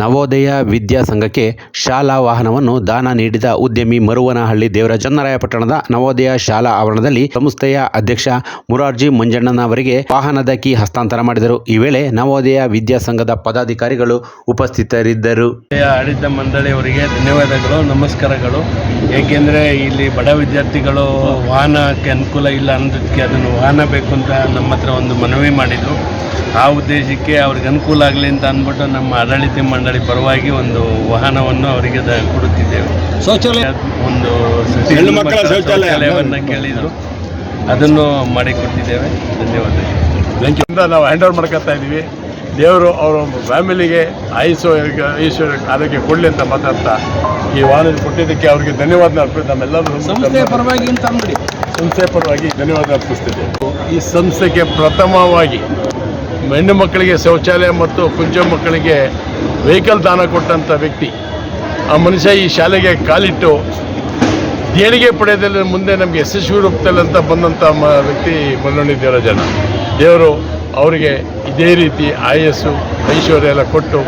ನವೋದಯ ವಿದ್ಯಾ ಸಂಘಕ್ಕೆ ಶಾಲಾ ವಾಹನವನ್ನು ದಾನ ನೀಡಿದ ಉದ್ಯಮಿ ಮರುವನಹಳ್ಳಿ ದೇವರ ಪಟ್ಟಣದ ನವೋದಯ ಶಾಲಾ ಆವರಣದಲ್ಲಿ ಸಂಸ್ಥೆಯ ಅಧ್ಯಕ್ಷ ಮುರಾರ್ಜಿ ಮಂಜಣ್ಣನವರಿಗೆ ವಾಹನದ ಕೀ ಹಸ್ತಾಂತರ ಮಾಡಿದರು. ಈ ವೇಳೆ ನವೋದಯ ವಿದ್ಯಾ ಸಂಘದ ಪದಾಧಿಕಾರಿಗಳು ಉಪಸ್ಥಿತರಿದ್ದರು. ಆಡಳಿತ ಮಂಡಳಿಯವರಿಗೆ ಧನ್ಯವಾದಗಳು, ನಮಸ್ಕಾರಗಳು. ಏಕೆಂದರೆ ಇಲ್ಲಿ ಬಡ ವಿದ್ಯಾರ್ಥಿಗಳು ವಾಹನಕ್ಕೆ ಅನುಕೂಲ ಇಲ್ಲ ಅನ್ನೋದಕ್ಕೆ ಅದನ್ನು ವಾಹನ ಬೇಕು ಅಂತ ನಮ್ಮ ಹತ್ರ ಒಂದು ಮನವಿ ಮಾಡಿದರು. ಆ ಉದ್ದೇಶಕ್ಕೆ ಅವ್ರಿಗೆ ಅನುಕೂಲ ಆಗಲಿ ಅಂತ ಅಂದ್ಬಿಟ್ಟು ನಮ್ಮ ಆಡಳಿತ ಮಂಡಳಿ ಪರವಾಗಿ ಒಂದು ವಾಹನವನ್ನು ಅವರಿಗೆ ದ- ಕೊಡುತ್ತಿದ್ದೇವೆ. ಶೌಚಾಲಯ. ಒಂದು ಹೆಣ್ಣು ಮಕ್ಕಳ ಶೌಚಾಲಯ. ಶೌಚಾಲಯವನ್ನು ಕೇಳಿದರು. ಅದನ್ನು ಮಾಡಿಕೊಟ್ಟಿದ್ದೇವೆ. ಧನ್ಯವಾದ ನಾವು ಹ್ಯಾಂಡ್ ಓವರ್ ಮಾಡ್ಕೊತಾ ಇದ್ದೀವಿ. ದೇವರು ಅವರ ಫ್ಯಾಮಿಲಿಗೆ ಆಯುಸು ಆಯುಷ್ ಆರೋಗ್ಯ ಕೊಡಲಿ ಅಂತ ಮಾತಾಡ್ತಾ ಈ ವಾಹನ ಕೊಟ್ಟಿದ್ದಕ್ಕೆ ಅವರಿಗೆ ಧನ್ಯವಾದ ಅರ್ಪಿಸಿ ನಮ್ಮೆಲ್ಲರೂ ಸಂಸ್ಥೆಯ ಪರವಾಗಿ ಅಂತ ಅಂಗಡಿ ಸಂಸ್ಥೆ ಪರವಾಗಿ ಧನ್ಯವಾದ ಅರ್ಪಿಸ್ತಿದ್ದೇವೆ. ಈ ಸಂಸ್ಥೆಗೆ ಪ್ರಥಮವಾಗಿ ಹೆಣ್ಣು ಮಕ್ಕಳಿಗೆ ಶೌಚಾಲಯ ಮತ್ತು ಕುಂಚ ಮಕ್ಕಳಿಗೆ ವೆಹಿಕಲ್ ದಾನ ಕೊಟ್ಟಂಥ ವ್ಯಕ್ತಿ, ಆ ಮನುಷ್ಯ ಈ ಶಾಲೆಗೆ ಕಾಲಿಟ್ಟು ದೇಣಿಗೆ ಪಡೆಯೋದ್ರಲ್ಲಿ ಮುಂದೆ ನಮಗೆ ಯಶಸ್ವಿ ರೂಪದಲ್ಲಿ ಅಂತ ಬಂದಂಥ ಮ ವ್ಯಕ್ತಿ ಮಲ್ಲೊಳ್ಳಿ ದೇವರಾಜಣ್ಣ. ದೇವರು ಅವರಿಗೆ ಇದೇ ರೀತಿ ಆಯಸ್ಸು, ಐಶ್ವರ್ಯ ಎಲ್ಲ ಕೊಟ್ಟು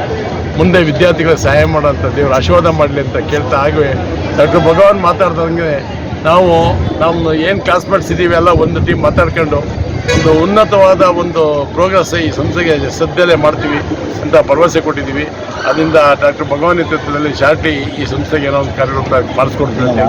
ಮುಂದೆ ವಿದ್ಯಾರ್ಥಿಗಳ ಸಹಾಯ ಮಾಡೋಂಥ ದೇವರು ಆಶೀರ್ವಾದ ಮಾಡಲಿ ಅಂತ ಕೇಳ್ತಾ ಹಾಗೆ ಡಾಕ್ಟರ್ ಭಗವಾನ್ ಮಾತಾಡ್ದಂಗೆ ನಾವು ನಮ್ಮ ಏನು ಕ್ಲಾಸ್ಮೇಟ್ಸ್ ಇದ್ದೀವಿ ಎಲ್ಲ ಒಂದು ಟೀಮ್ ಮಾತಾಡ್ಕೊಂಡು ಒಂದು ಉನ್ನತವಾದ ಒಂದು ಪ್ರೋಗ್ರೆಸ್ ಈ ಸಂಸ್ಥೆಗೆ ಸದ್ಯದಲ್ಲೇ ಮಾಡ್ತೀವಿ ಅಂತ ಭರವಸೆ ಕೊಟ್ಟಿದ್ದೀವಿ. ಅದರಿಂದ ಡಾಕ್ಟರ್ ಭಗವಾನ್ ನೇತೃತ್ವದಲ್ಲಿ ಶಾರ್ಟಿ ಈ ಸಂಸ್ಥೆಗೆ ಏನೋ ಒಂದು ಕಾರ್ಯರೂಪ ಮಾಡಿಸ್ಕೊಡ್ತೀವಿ ಅಂತ